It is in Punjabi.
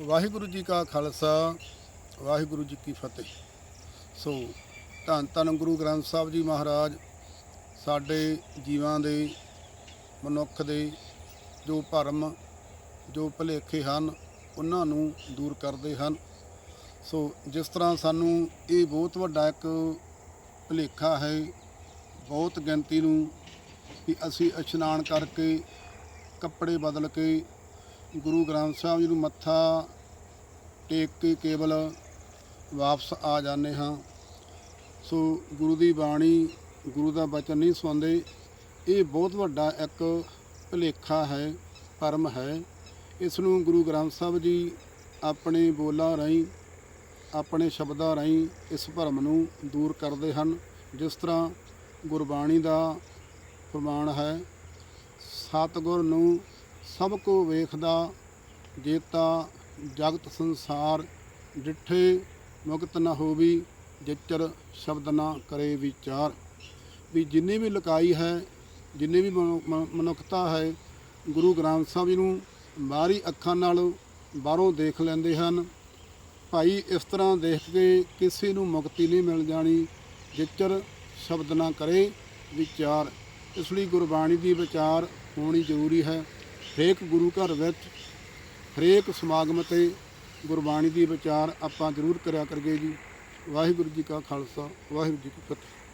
ਵਾਹਿਗੁਰੂ ਜੀ ਕਾ ਖਾਲਸਾ, ਵਾਹਿਗੁਰੂ ਜੀ ਕੀ ਫਤਿਹ। ਸੋ, ਧੰਨ ਧੰਨ ਗੁਰੂ ਗ੍ਰੰਥ ਸਾਹਿਬ ਜੀ ਮਹਾਰਾਜ, ਸਾਡੇ ਜੀਵਾਂ ਦੇ, ਮਨੁੱਖ ਦੇ ਜੋ ਭਰਮ, ਜੋ ਭੁਲੇਖੇ ਹਨ, ਉਹਨਾਂ ਨੂੰ ਦੂਰ ਕਰਦੇ ਹਨ। ਸੋ, ਜਿਸ ਤਰ੍ਹਾਂ ਸਾਨੂੰ ਇਹ ਬਹੁਤ ਵੱਡਾ ਇੱਕ ਭੁਲੇਖਾ ਹੈ, ਬਹੁਤ ਗਿਣਤੀ ਨੂੰ ਕਿ ਅਸੀਂ ਇਸ਼ਨਾਨ ਕਰਕੇ ਕੱਪੜੇ ਬਦਲ ਕੇ ਗੁਰੂ ਗ੍ਰੰਥ ਸਾਹਿਬ ਜੀ ਨੂੰ ਮੱਥਾ ਟੇਕ ਕੇ ਕੇਵਲ ਵਾਪਸ ਆ ਜਾਂਦੇ ਹਾਂ। ਸੋ ਗੁਰੂ ਦੀ ਬਾਣੀ, ਗੁਰੂ ਦਾ ਬਚਨ ਨਹੀਂ ਸੁਣਦੇ। ਇਹ ਬਹੁਤ ਵੱਡਾ ਇੱਕ ਭੁਲੇਖਾ ਹੈ, ਭਰਮ ਹੈ। ਇਸ ਨੂੰ ਗੁਰੂ ਗ੍ਰੰਥ ਸਾਹਿਬ ਜੀ ਆਪਣੇ ਬੋਲਾਂ ਰਾਹੀਂ, ਆਪਣੇ ਸ਼ਬਦਾਂ ਰਾਹੀਂ ਇਸ ਭਰਮ ਨੂੰ ਦੂਰ ਕਰਦੇ ਹਨ। ਜਿਸ ਤਰ੍ਹਾਂ ਗੁਰਬਾਣੀ ਦਾ ਪ੍ਰਮਾਣ ਹੈ, ਸਤਿਗੁਰ ਨੂੰ ਸਭ ਕੋ ਵੇਖਦਾ, ਜੇਤਾ, ਜਗਤ ਸੰਸਾਰ ਡਿਠੇ ਮੁਕਤ ਨਾ ਹੋਵੀ, ਜਿਚਰ ਸ਼ਬਦ ਨਾ ਕਰੇ ਵਿਚਾਰ। ਵੀ ਜਿੰਨੀ ਵੀ ਲਕਾਈ ਹੈ, ਜਿੰਨੀ ਵੀ ਮਨੁ- ਮ- ਮਨੁੱਖਤਾ ਹੈ, ਗੁਰੂ ਗ੍ਰੰਥ ਸਾਹਿਬ ਜੀ ਨੂੰ ਬਾਹਰੀ ਅੱਖਾਂ ਨਾਲ ਬਾਹਰੋਂ ਦੇਖ ਲੈਂਦੇ ਹਨ। ਭਾਈ ਇਸ ਤਰ੍ਹਾਂ ਦੇਖ ਕੇ ਕਿਸੇ ਨੂੰ ਮੁਕਤੀ ਨਹੀਂ ਮਿਲ ਜਾਣੀ, ਜਿਚਰ ਸ਼ਬਦ ਨਾ ਕਰੇ ਵਿਚਾਰ। ਇਸ ਲਈ ਗੁਰਬਾਣੀ ਦੀ ਵਿਚਾਰ ਹੋਣੀ ਜ਼ਰੂਰੀ ਹੈ। ਹਰੇਕ ਗੁਰੂ ਘਰ ਵਿੱਚ ਹਰੇਕ ਸਮਾਗਮ ਤੇ ਗੁਰਬਾਣੀ ਦੀ ਵਿਚਾਰ ਆਪਾਂ ਜ਼ਰੂਰ ਕਰਿਆ ਕਰਗੇ ਜੀ। ਵਾਹਿਗੁਰੂ ਜੀ ਕਾ ਖਾਲਸਾ, ਵਾਹਿਗੁਰੂ ਜੀ ਕੀ ਫਤਿਹ।